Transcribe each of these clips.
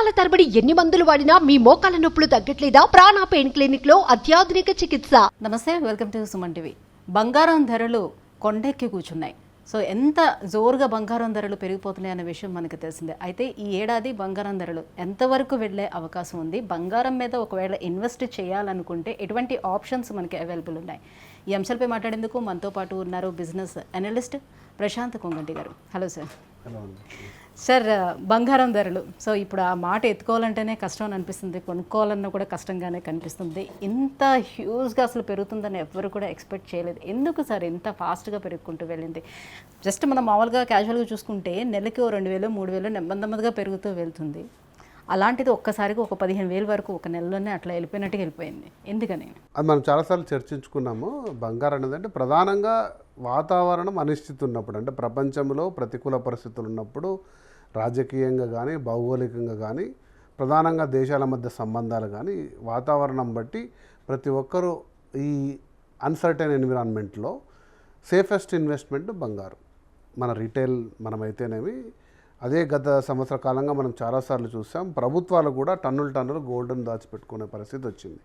సంవత్సరాల తరబడి ఎన్ని మందులు వాడినా మీ మోకాల నొప్పులు తగ్గట్లేదా? ప్రాణ పెయిన్ క్లినిక్లో అత్యాధునిక చికిత్స. నమస్తే వెల్కమ్ టు సుమన్ టీవీ. బంగారం ధరలు కొండెక్కి కూర్చున్నాయి. సో ఎంత జోరుగా బంగారం ధరలు పెరిగిపోతున్నాయి అనే విషయం మనకు తెలిసిందే. అయితే ఈ ఏడాది బంగారం ధరలు ఎంతవరకు వెళ్ళే అవకాశం ఉంది? బంగారం మీద ఒకవేళ ఇన్వెస్ట్ చేయాలనుకుంటే ఎటువంటి ఆప్షన్స్ మనకి అవైలబుల్ ఉన్నాయి? ఈ అంశాలపై మాట్లాడేందుకు మనతో పాటు ఉన్నారు బిజినెస్ అనలిస్ట్ ప్రశాంత్ కొంగంటి గారు. Hello sir. సార్ బంగారం ధరలు. సో ఇప్పుడు ఆ మాట ఎత్తుకోవాలంటేనే కష్టం అని అనిపిస్తుంది కొనుక్కోవాలన్నా కూడా కష్టంగానే కనిపిస్తుంది. ఇంత హ్యూజ్గా అసలు పెరుగుతుందని ఎవ్వరు కూడా ఎక్స్పెక్ట్ చేయలేదు. ఎందుకు సార్ ఇంత ఫాస్ట్గా పెరుగుకుంటూ వెళ్ళింది? జస్ట్ మనం మామూలుగా క్యాజువల్గా చూసుకుంటే నెలకి ఓ రెండు వేలు మూడు వేలు నెమ్మది నెమ్మదిగా పెరుగుతూ వెళ్తుంది. అలాంటిది ఒక్కసారిగా ఒక పదిహేను వేలు వరకు ఒక నెలలోనే అట్లా వెళ్ళిపోయినట్టుగా వెళ్ళిపోయింది. ఎందుకని? అది మనం చాలాసార్లు చర్చించుకున్నాము. బంగారం అనేది అంటే ప్రధానంగా వాతావరణం అనిశ్చితి ఉన్నప్పుడు అంటే ప్రపంచంలో ప్రతికూల పరిస్థితులు ఉన్నప్పుడు రాజకీయంగా కానీ భౌగోళికంగా కానీ ప్రధానంగా దేశాల మధ్య సంబంధాలు కానీ వాతావరణం బట్టి ప్రతి ఒక్కరూ ఈ అన్సర్టైన్ ఎన్విరాన్మెంట్లో సేఫెస్ట్ ఇన్వెస్ట్మెంట్ బంగారు. మన రీటైల్ మనమైతేనేమి అదే గత సంవత్సర కాలంగా మనం చాలాసార్లు చూసాం ప్రభుత్వాలు కూడా టన్నులు టన్నులు గోల్డ్ను దాచిపెట్టుకునే పరిస్థితి వచ్చింది.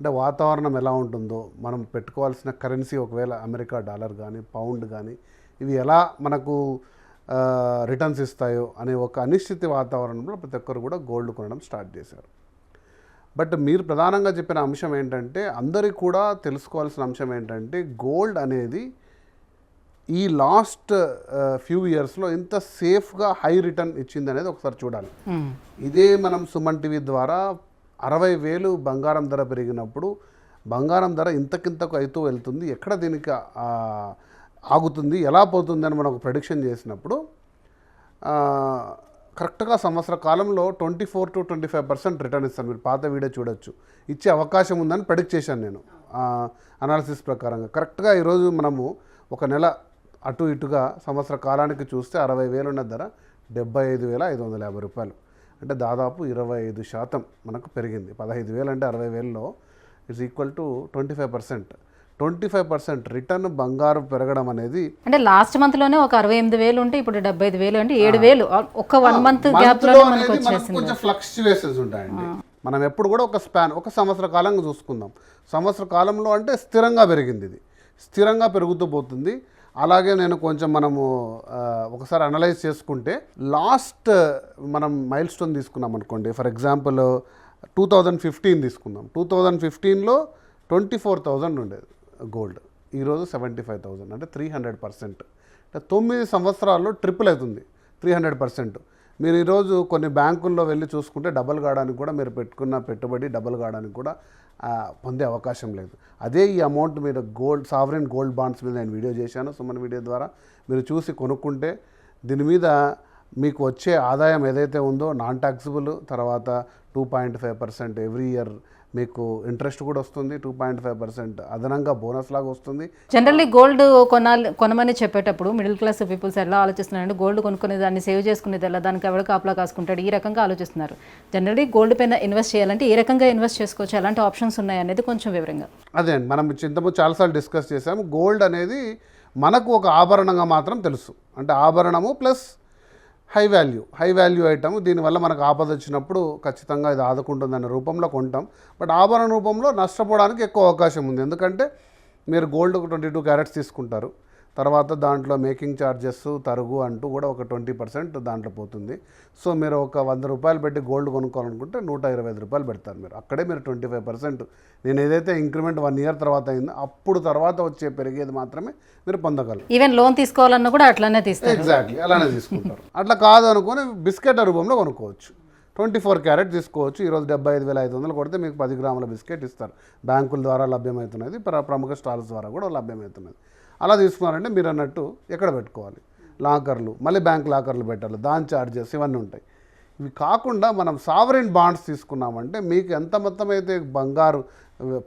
అంటే వాతావరణం ఎలా ఉంటుందో మనం పెట్టుకోవాల్సిన కరెన్సీ ఒకవేళ అమెరికా డాలర్ కానీ పౌండ్ కానీ ఇవి ఎలా మనకు రిటర్న్స్ ఇస్తాయో అనే ఒక అనిశ్చిత వాతావరణంలో ప్రతి ఒక్కరు కూడా గోల్డ్ కొనడం స్టార్ట్ చేశారు. బట్ మీరు ప్రధానంగా చెప్పిన అంశం ఏంటంటే అందరికీ కూడా తెలుసుకోవాల్సిన అంశం ఏంటంటే గోల్డ్ అనేది ఈ లాస్ట్ ఫ్యూ ఇయర్స్లో ఇంత సేఫ్గా హై రిటర్న్ ఇచ్చింది అనేది ఒకసారి చూడాలి. ఇదే మనం సుమన్ టీవీ ద్వారా అరవై వేలు బంగారం ధర పెరిగినప్పుడు బంగారం ధర ఇంతకింతకు అవుతూ వెళ్తుంది. ఎక్కడ దీనికి ఆగుతుంది ఎలా పోతుంది అని మనం ఒక ప్రెడిక్షన్ చేసినప్పుడు కరెక్ట్గా సంవత్సర కాలంలో twenty four to twenty five percent return ఇస్తాను. మీరు పాత వీడియో చూడొచ్చు. ఇచ్చే అవకాశం ఉందని ప్రెడిక్ట్ చేశాను నేను. అనాలిసిస్ ప్రకారంగా. కరెక్ట్గా ఈరోజు మనము ఒక నెల అటు ఇటుగా సంవత్సర కాలానికి చూస్తే అరవై వేలున్న ధర డెబ్బై ఐదు వేల ఐదు వందల యాభై రూపాయలు. అంటే దాదాపు ఇరవై ఐదు శాతం మనకు పెరిగింది. పదహైదు వేలు అంటే అరవై వేలలో it's equal to twenty five percent. Twenty five percent return బంగారం పెరగడం అనేది అంటే లాస్ట్ మంత్లోనే ఒక అరవై ఎనిమిది వేలు ఉంటే ఇప్పుడు డెబ్బై ఐదు వేలు అంటే ఏడు వేలు. ఒక వన్ మంత్ గ్యాప్లో లోనే కొంచెం ఫ్లక్చువేషన్స్ ఉంటాయండి. మనం ఎప్పుడు కూడా ఒక స్పాన్ ఒక సంవత్సర కాలంగా చూసుకుందాం. సంవత్సర కాలంలో అంటే స్థిరంగా పెరిగింది ఇది. స్థిరంగా పెరుగుతూ పోతుంది. అలాగే నేను కొంచెం మనము ఒకసారి అనలైజ్ చేసుకుంటే లాస్ట్ మనం మైల్ స్టోన్ తీసుకున్నాం అనుకోండి. For example two thousand fifteen తీసుకుందాం. టూ థౌజండ్ ఫిఫ్టీన్లో ట్వంటీ ఫోర్ థౌజండ్ ఉండేది గోల్డ్ ఈరోజు సెవెంటీ ఫైవ్ థౌజండ్ అంటే త్రీ హండ్రెడ్ పర్సెంట్ అంటే తొమ్మిది సంవత్సరాల్లో ట్రిపుల్ అవుతుంది త్రీ హండ్రెడ్ పర్సెంట్ మీరు ఈరోజు కొన్ని బ్యాంకుల్లో వెళ్ళి చూసుకుంటే డబల్ కావడానికి కూడా మీరు పెట్టుకున్న పెట్టుబడి డబల్ కావడానికి కూడా పొందే అవకాశం లేదు. అదే ఈ అమౌంట్ మీరు గోల్డ్ సావరెన్ గోల్డ్ బాండ్స్ మీద నేను వీడియో చేశాను సుమన్ వీడియో ద్వారా. మీరు చూసి కొనుక్కుంటే దీని మీద మీకు వచ్చే ఆదాయం ఏదైతే ఉందో నాన్ టాక్సిబుల్ తర్వాత two point five percent every year మీకు ఇంట్రెస్ట్ కూడా వస్తుంది టూ పాయింట్ ఫైవ్ పర్సెంట్ అదనంగా బోనస్ లాగా వస్తుంది. జనరల్లీ గోల్డ్ కొనాలి కొనమని చెప్పేటప్పుడు మిడిల్ క్లాస్ పీపుల్స్ ఎలా ఆలోచిస్తున్నారంటే గోల్డ్ కొనుక్కునే దాన్ని సేవ్ చేసుకునేది ఎలా దానికి ఎవరు కాపలా కాసుకుంటాడు ఈ రకంగా ఆలోచిస్తున్నారు. జనరల్లీ గోల్డ్ పైన ఇన్వెస్ట్ చేయాలంటే ఏ రకంగా ఇన్వెస్ట్ చేసుకోవచ్చు ఎలాంటి ఆప్షన్స్ ఉన్నాయి అనేది కొంచెం వివరంగా. అదే అండి మనం చింతము చాలాసార్లు డిస్కస్ చేసాము గోల్డ్ అనేది మనకు ఒక ఆభరణంగా మాత్రం తెలుసు. అంటే ఆభరణము plus high value high value item దీనివల్ల మనకు ఆపద వచ్చినప్పుడు ఖచ్చితంగా ఇది ఆదుకుంటుందనే రూపంలో కొంటాం. బట్ ఆభరణ రూపంలో నష్టపోవడానికి ఎక్కువ అవకాశం ఉంది. ఎందుకంటే మీరు గోల్డ్ ట్వంటీ టూ క్యారెట్స్ తీసుకుంటారు. తర్వాత దాంట్లో మేకింగ్ ఛార్జెస్ తరుగు అంటూ కూడా ఒక ట్వంటీ పర్సెంట్ దాంట్లో పోతుంది. సో మీరు ఒక వంద రూపాయలు పెట్టి గోల్డ్ కొనుక్కోవాలనుకుంటే నూట ఇరవై ఐదు రూపాయలు పెడతారు మీరు. అక్కడే మీరు ట్వంటీ ఫైవ్ పర్సెంట్. నేను ఏదైతే ఇంక్రిమెంట్ వన్ ఇయర్ తర్వాత అయిందో అప్పుడు తర్వాత వచ్చే పెరిగేది మాత్రమే మీరు పొందగలరు. ఈవెన్ లోన్ తీసుకోవాలన్నా కూడా అట్లానే తీస్తారు. ఎగ్జాక్ట్లీ అలానే తీసుకుంటారు. అట్లా కాదు అనుకుని బిస్కెట్ రూపంలో కొనుక్కోవచ్చు. ట్వంటీ ఫోర్ క్యారెట్ తీసుకోవచ్చు. ఈరోజు డెబ్బై ఐదు వేల ఐదు వందలు కొడితే మీకు పది గ్రాముల బిస్కెట్ ఇస్తారు. బ్యాంకుల ద్వారా లభ్యమవుతున్నది ప్ర- ప్రముఖ స్టాల్స్ ద్వారా కూడా లభ్యమవుతున్నది. అలా తీసుకున్నారంటే మీరు అన్నట్టు ఎక్కడ పెట్టుకోవాలి? లాకర్లు మళ్ళీ బ్యాంక్ లాకర్లు పెట్టాలి దాని ఛార్జెస్ ఇవన్నీ ఉంటాయి. ఇవి కాకుండా మనం సావరెన్ బాండ్స్ తీసుకున్నామంటే మీకు ఎంత మొత్తం అయితే బంగారు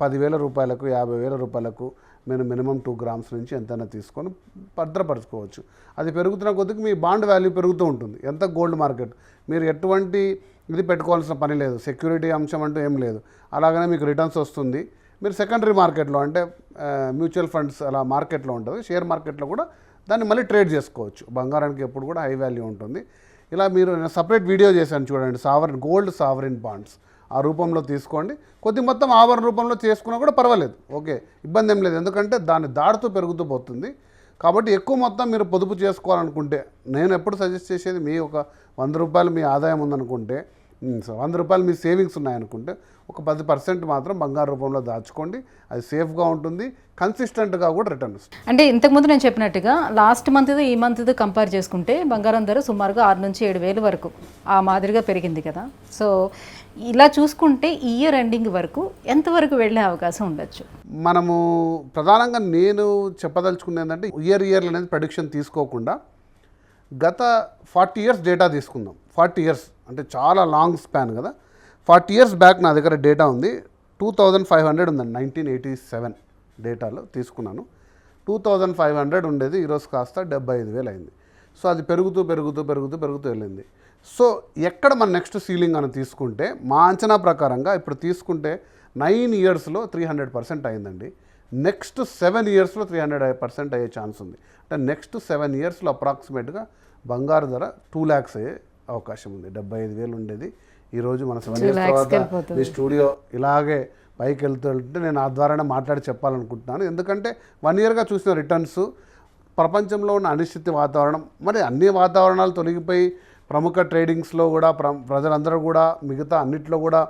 పదివేల రూపాయలకు యాభై వేల రూపాయలకు నేను మినిమం టూ గ్రామ్స్ నుంచి ఎంతైనా తీసుకొని భద్రపరచుకోవచ్చు. అది పెరుగుతున్న కొద్దికి మీ బాండ్ వాల్యూ పెరుగుతూ ఉంటుంది. ఎంత గోల్డ్ మార్కెట్? మీరు ఎటువంటి ఇది పెట్టుకోవాల్సిన పని లేదు. సెక్యూరిటీ అంశం అంటూ ఏం లేదు. అలాగనే మీకు రిటర్న్స్ వస్తుంది. మీరు సెకండరీ మార్కెట్లో అంటే మ్యూచువల్ ఫండ్స్ అలా మార్కెట్లో ఉంటుంది. షేర్ మార్కెట్లో కూడా దాన్ని మళ్ళీ ట్రేడ్ చేసుకోవచ్చు. బంగారానికి ఎప్పుడు కూడా హై వాల్యూ ఉంటుంది. ఇలా మీరు సపరేట్ వీడియో చేశాను చూడండి. సావరిన్ గోల్డ్ సావరిన్ బాండ్స్ ఆ రూపంలో తీసుకోండి. కొద్ది మొత్తం ఆవరణ రూపంలో చేసుకున్నా కూడా పర్వాలేదు. ఓకే ఇబ్బంది ఏం లేదు. ఎందుకంటే దాన్ని దాడుతూ పెరుగుతూ పోతుంది. కాబట్టి ఎక్కువ మొత్తం మీరు పొదుపు చేసుకోవాలనుకుంటే నేను ఎప్పుడు సజెస్ట్ చేసేది మీ ఒక వంద రూపాయలు మీ ఆదాయం ఉందనుకుంటే సో వంద రూపాయలు మీ సేవింగ్స్ ఉన్నాయనుకుంటే ఒక పది పర్సెంట్ మాత్రం బంగారు రూపంలో దాచుకోండి. అది సేఫ్గా ఉంటుంది కన్సిస్టెంట్గా కూడా రిటర్న్ వస్తుంది. అంటే ఇంతకుముందు నేను చెప్పినట్టుగా లాస్ట్ మంత్ది ఈ మంత్ది కంపేర్ చేసుకుంటే బంగారం ధర సుమారుగా ఆరు నుంచి ఏడు వేలు వరకు ఆ మాదిరిగా పెరిగింది కదా. సో ఇలా చూసుకుంటే ఈ ఇయర్ ఎండింగ్ వరకు ఎంతవరకు వెళ్ళే అవకాశం ఉండొచ్చు? మనము ప్రధానంగా నేను చెప్పదలుచుకున్నది ఏంటంటే ఇయర్ ఇయర్ అనేది ప్రొడిక్షన్ తీసుకోకుండా గత ఫార్టీ ఇయర్స్ డేటా తీసుకుందాం. ఫార్టీ ఇయర్స్ అంటే చాలా లాంగ్ స్పాన్ కదా. ఫార్టీ ఇయర్స్ బ్యాక్ నా దగ్గర డేటా ఉంది. టూ థౌజండ్ ఫైవ్ హండ్రెడ్ ఉందండి నైన్టీన్ ఎయిటీ సెవెన్ డేటాలో తీసుకున్నాను. టూ థౌజండ్ ఫైవ్ హండ్రెడ్ ఉండేది ఈరోజు కాస్త డెబ్బై ఐదు వేలు అయింది. సో అది పెరుగుతూ పెరుగుతూ పెరుగుతూ పెరుగుతూ వెళ్ళింది. సో ఎక్కడ మన నెక్స్ట్ సీలింగ్ అని తీసుకుంటే మా అంచనా ప్రకారంగా ఇప్పుడు తీసుకుంటే నైన్ ఇయర్స్లో త్రీ హండ్రెడ్ పర్సెంట్ అయిందండి. నెక్స్ట్ సెవెన్ ఇయర్స్లో త్రీ హండ్రెడ్ పర్సెంట్ అయ్యే ఛాన్స్ ఉంది. అంటే నెక్స్ట్ సెవెన్ ఇయర్స్లో అప్రాక్సిమేట్గా బంగారు ధర టూ ల్యాక్స్ అయ్యే అవకాశం ఉంది డెబ్బై ఐదు వేలు ఉండేది. ఈరోజు మన సెవెన్ ఇయర్స్ తర్వాత. మీ స్టూడియో ఇలాగే పైకి వెళ్తుంటే నేను ఆ ద్వారానే మాట్లాడి చెప్పాలనుకుంటున్నాను. ఎందుకంటే వన్ ఇయర్గా చూసిన రిటర్న్స్ ప్రపంచంలో ఉన్న అనిశ్చిత వాతావరణం మరి అన్ని వాతావరణాలు తొలగిపోయి ప్రముఖ ట్రేడింగ్స్లో కూడా ప్ర ప్రజలందరూ కూడా మిగతా అన్నిట్లో కూడా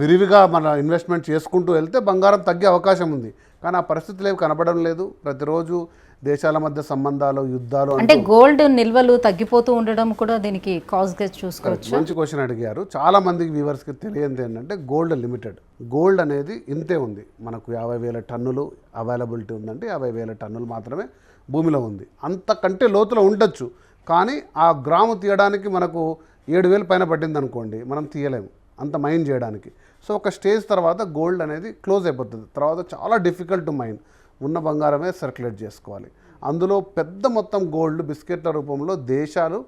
విరివిగా మన ఇన్వెస్ట్మెంట్ చేసుకుంటూ వెళ్తే బంగారం తగ్గే అవకాశం ఉంది. కానీ ఆ పరిస్థితులు ఏవి కనపడడం లేదు. ప్రతిరోజు దేశాల మధ్య సంబంధాలు యుద్ధాలు అంటే గోల్డ్ నిల్వలు తగ్గిపోతూ ఉండడం కూడా దీనికి కాజ్గా చూసుకోవచ్చు. మంచి క్వశ్చన్ అడిగారు. చాలా మందికి వ్యూవర్స్కి తెలియంది ఏంటంటే గోల్డ్ లిమిటెడ్. గోల్డ్ అనేది ఇంతే ఉంది. మనకు యాభై వేల టన్నులు అవైలబిలిటీ ఉందంటే యాభై వేల టన్నులు మాత్రమే భూమిలో ఉంది. అంతకంటే లోతులో ఉండొచ్చు. కానీ ఆ గ్రాము తీయడానికి మనకు ఏడు వేలు పైన పట్టింది అనుకోండి మనం తీయలేము. అంత మైన్ చేయడానికి. సో ఒక స్టేజ్ తర్వాత గోల్డ్ అనేది క్లోజ్ అయిపోతుంది. తర్వాత చాలా డిఫికల్ట్ టు మైన్ ఉన్న బంగారమే సర్క్యులేట్ చేసుకోవాలి. అందులో పెద్ద మొత్తం గోల్డ్ బిస్కెట్ల రూపంలో దేశాలు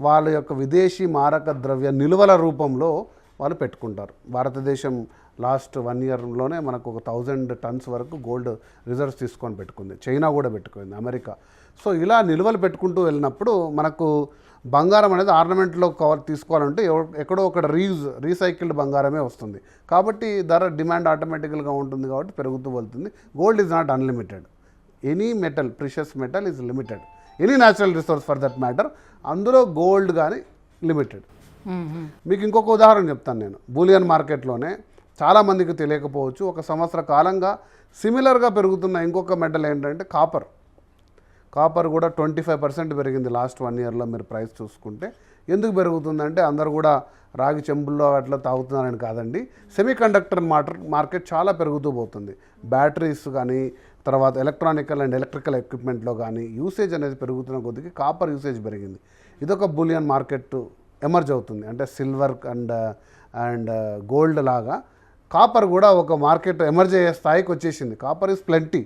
వాళ్ళ యొక్క విదేశీ మారక ద్రవ్య నిల్వల రూపంలో వాళ్ళు పెట్టుకుంటారు. భారతదేశం లాస్ట్ వన్ ఇయర్లోనే మనకు ఒక థౌజండ్ టన్స్ వరకు గోల్డ్ రిజర్వ్స్ తీసుకొని పెట్టుకుంది. చైనా కూడా పెట్టుకుంది అమెరికా. సో ఇలా నిల్వలు పెట్టుకుంటూ వెళ్ళినప్పుడు మనకు బంగారం అనేది ఆర్నమెంట్లో కవర్ తీసుకోవాలంటే ఎక్కడో ఒకటి రీయూజ్ రీసైకిల్డ్ బంగారమే వస్తుంది. కాబట్టి ధర డిమాండ్ ఆటోమేటికల్గా ఉంటుంది కాబట్టి పెరుగుతూ వెళ్తుంది. Gold is not unlimited. Any metal precious metal is limited. Any natural resource for that matter అందులో గోల్డ్ కానీ లిమిటెడ్. మీకు ఇంకొక ఉదాహరణ చెప్తాను నేను. బూలియన్ మార్కెట్లోనే చాలామందికి తెలియకపోవచ్చు. ఒక సంవత్సర కాలంగా సిమిలర్గా పెరుగుతున్న ఇంకొక మెటల్ ఏంటంటే కాపర్. కాపర్ కూడా ట్వంటీ ఫైవ్ పర్సెంట్ పెరిగింది లాస్ట్ వన్ ఇయర్లో మీరు ప్రైస్ చూసుకుంటే. ఎందుకు పెరుగుతుందంటే అందరు కూడా రాగి చెంబుల్లో అట్లా తాగుతున్నారని కాదండి. సెమీ కండక్టర్ మార్కెట్ చాలా పెరుగుతూ పోతుంది. బ్యాటరీస్ కానీ తర్వాత ఎలక్ట్రానికల్ అండ్ ఎలక్ట్రికల్ ఎక్విప్మెంట్లో కానీ యూసేజ్ అనేది పెరుగుతున్న కొద్దికి కాపర్ యూసేజ్ పెరిగింది. ఇదొక బులియన్ మార్కెట్ ఎమర్జ్ అవుతుంది. అంటే సిల్వర్ అండ్ అండ్ గోల్డ్ లాగా కాపర్ కూడా ఒక మార్కెట్ ఎమర్జ్ అయ్యే స్థాయికి వచ్చేసింది. కాపర్ ఇస్ ప్లెంటీ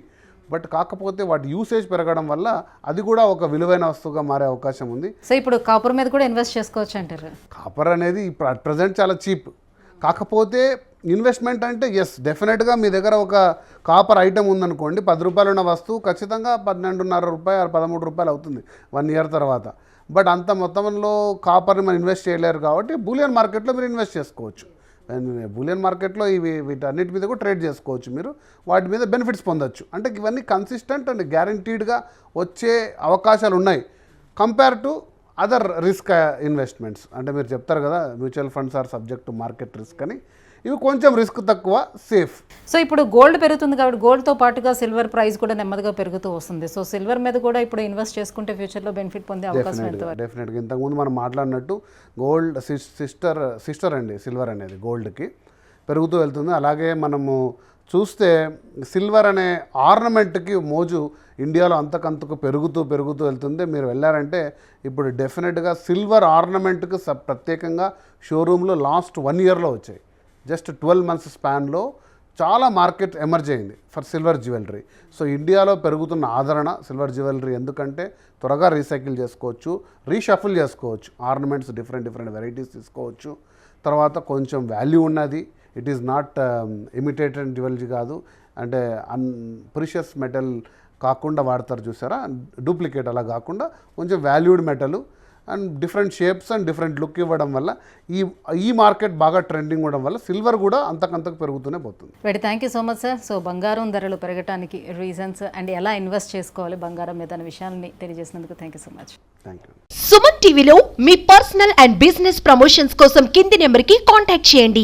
బట్ కాకపోతే వాటి యూసేజ్ పెరగడం వల్ల అది కూడా ఒక విలువైన వస్తువుగా మారే అవకాశం ఉంది. సో ఇప్పుడు కాపర్ మీద కూడా ఇన్వెస్ట్ చేసుకోవచ్చు అంటారు. కాపర్ అనేది ఇప్పుడు అట్ ప్రజెంట్ చాలా చీప్ కాకపోతే ఇన్వెస్ట్మెంట్ అంటే ఎస్ డెఫినెట్గా మీ దగ్గర ఒక కాపర్ ఐటమ్ ఉందనుకోండి పది రూపాయలు ఉన్న వస్తువు ఖచ్చితంగా పన్నెండున్నర రూపాయలు పదమూడు రూపాయలు అవుతుంది వన్ ఇయర్ తర్వాత. బట్ అంత మొత్తంలో కాపర్ని మనం ఇన్వెస్ట్ చేయలేరు కాబట్టి బూలియన్ మార్కెట్లో మీరు ఇన్వెస్ట్ చేసుకోవచ్చు. బులియన్ మార్కెట్లో ఇవి వీటన్నిటి మీద కూడా ట్రేడ్ చేసుకోవచ్చు మీరు. వాటి మీద బెనిఫిట్స్ పొందొచ్చు. అంటే ఇవన్నీ కన్సిస్టెంట్ అండ్ గ్యారంటీడ్గా వచ్చే అవకాశాలు ఉన్నాయి. Compare to other risk investments అంటే మీరు చెప్తారు కదా mutual funds are subject to market risk అని. ఇవి కొంచెం రిస్క్ తక్కువ సేఫ్. సో ఇప్పుడు గోల్డ్ పెరుగుతుంది కాబట్టి గోల్డ్తో పాటుగా సిల్వర్ ప్రైస్ కూడా నెమ్మదిగా పెరుగుతూ వస్తుంది. సో సిల్వర్ మీద కూడా ఇప్పుడు ఇన్వెస్ట్ చేసుకుంటే ఫ్యూచర్లో బెనిఫిట్ పొందే అవకాశం డెఫినెట్గా ఇంతకుముందు మనం మాట్లాడినట్టు గోల్డ్ సిస్టర్ సిస్టర్ అండి సిల్వర్ అనేది గోల్డ్కి పెరుగుతూ వెళ్తుంది. అలాగే మనము చూస్తే సిల్వర్ అనే ఆర్నమెంట్కి మోజు ఇండియాలో అంతకంతకు పెరుగుతూ పెరుగుతూ వెళ్తుంది. మీరు వెళ్ళారంటే ఇప్పుడు డెఫినెట్గా సిల్వర్ ఆర్నమెంట్కి స ప్రత్యేకంగా షోరూంలో లాస్ట్ వన్ ఇయర్లో వచ్చాయి. జస్ట్ ట్వెల్వ్ మంత్స్ స్పాన్లో చాలా మార్కెట్ ఎమర్జ్ అయింది ఫర్ సిల్వర్ జ్యువెలరీ. సో ఇండియాలో పెరుగుతున్న ఆదరణ సిల్వర్ జ్యువెలరీ ఎందుకంటే త్వరగా రీసైకిల్ చేసుకోవచ్చు రీషఫుల్ చేసుకోవచ్చు ఆర్నమెంట్స్ డిఫరెంట్ డిఫరెంట్ వెరైటీస్ తీసుకోవచ్చు. తర్వాత కొంచెం వాల్యూ ఉన్నది. It is not um, imitated jewellery కాదు. అంటే అన్ ప్రిషియస్ మెటల్ కాకుండా వాడతారు చూసారా? డూప్లికేట్ అలా కాకుండా కొంచెం valued metal and different shapes and different look ఇవ్వడం వల్ల ఈ ఈ మార్కెట్ బాగా ట్రెండింగ్ ఉండడం వల్ల సిల్వర్ కూడా అంతకంతకు పెరుగుతూనే పోతుంది. Very thank you so much sir so బంగారం ధరలు పెరగటానికి రీజన్స్ అండ్ ఎలా ఇన్వెస్ట్ చేసుకోవాలి బంగారం మీద అనే విషయాన్ని తెలియజేసినందుకు thank you so much thank you Suman టీవీలో మీ పర్సనల్ అండ్ బిజినెస్ ప్రమోషన్స్ కోసం కింది నెంబర్కి కాంటాక్ట్ చేయండి.